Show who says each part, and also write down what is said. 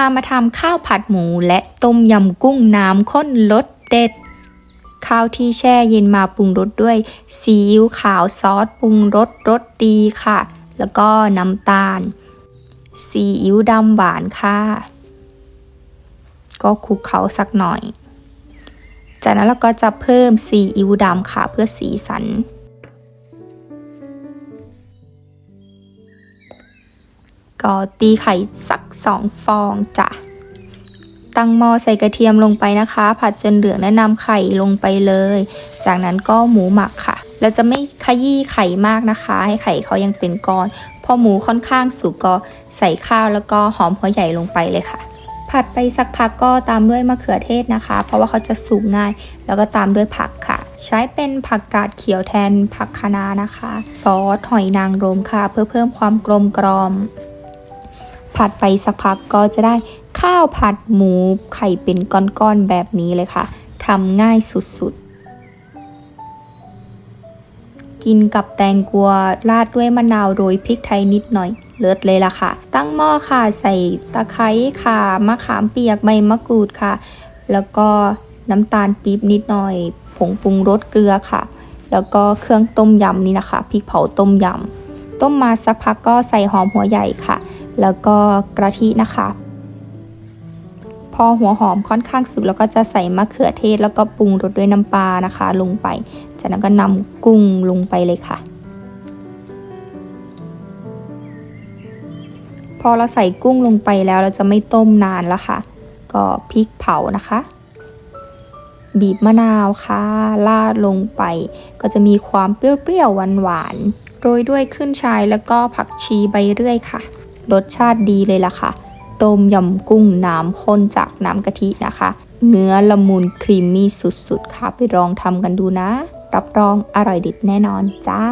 Speaker 1: ามาทำข้าวผัดหมูและต้มยำกุ้งน้ำข้นรสเด็ด ข้าวที่แช่เย็นมาปรุงรสด้วยซีอิ๊วขาวซอสปรุงรสรสดีค่ะ แล้วก็น้ำตาลซีอิ๊วดำหวานค่ะ ก็คลุกเคล้าสักหน่อย จากนั้นเราก็จะเพิ่มซีอิ๊วดำค่ะเพื่อสีสัน ก็ตีไข่สักสองฟองจ้ะ ตั้งหม้อใส่กระเทียมลงไปนะคะ ผัดจนเหลืองและนำไข่ลงไปเลย จากนั้นก็หมูหมักค่ะ เราจะไม่ขยี้ไข่มากนะคะ ให้ไข่เขายังเป็นก้อน พอหมูค่อนข้างสุกก็ใส่ข้าวแล้วก็หอมหัวใหญ่ลงไปเลยค่ะผัดไปสักพักก็ตามด้วยมะเขือเทศนะคะ เพราะว่าเขาจะสุกง่าย แล้วก็ตามด้วยผักค่ะ ใช้เป็นผักกาดเขียวแทนผักคะน้านะคะ ซอสหอยนางรมค่ะ เพื่อเพิ่มความกลมกรอม ผัดไปสักพักก็จะได้ข้าวผัดหมูไข่เป็นก้อนๆแบบนี้เลยค่ะทำง่ายสุดๆ กินกับแตงกวาราดด้วยมะนาวโรยพริกไทยนิดหน่อย เลิศเลยล่ะค่ะ ตั้งหม้อค่ะใส่ตะไคร้ค่ะมะขามเปียกใบมะกรูดค่ะ แล้วก็น้ำตาลปี๊บนิดหน่อย ผงปรุงรสเกลือค่ะ แล้วก็เครื่องต้มยำนี่นะคะพริกเผาต้มยำต้มมาสักพักก็ใส่หอมหัวใหญ่ค่ะ แล้วก็กระทินะคะ พอหัวหอมค่อนข้างสุกแล้วก็จะใส่มะเขือเทศ แล้วก็ปรุงรสด้วยน้ำปลานะคะ ลงไป จากนั้นก็นำกุ้งลงไปเลยค่ะ พอเราใส่กุ้งลงไปแล้วเราจะไม่ต้มนานแล้วค่ะ ก็พริกเผานะคะ บีบมะนาวค่ะลาดลงไป ก็จะมีความเปรี้ยวๆหวานๆโรยด้วยขึ้นชายแล้วก็ผักชีใบเรื่อยค่ะ รสชาติดีเลยล่ะค่ะ ต้มยำกุ้งน้ำข้นจากน้ำกะทินะคะ เนื้อละมุนครีมมี่สุดๆ ค่ะ ไปลองทำกันดูนะ รับรองอร่อยเด็ดแน่นอนจ้า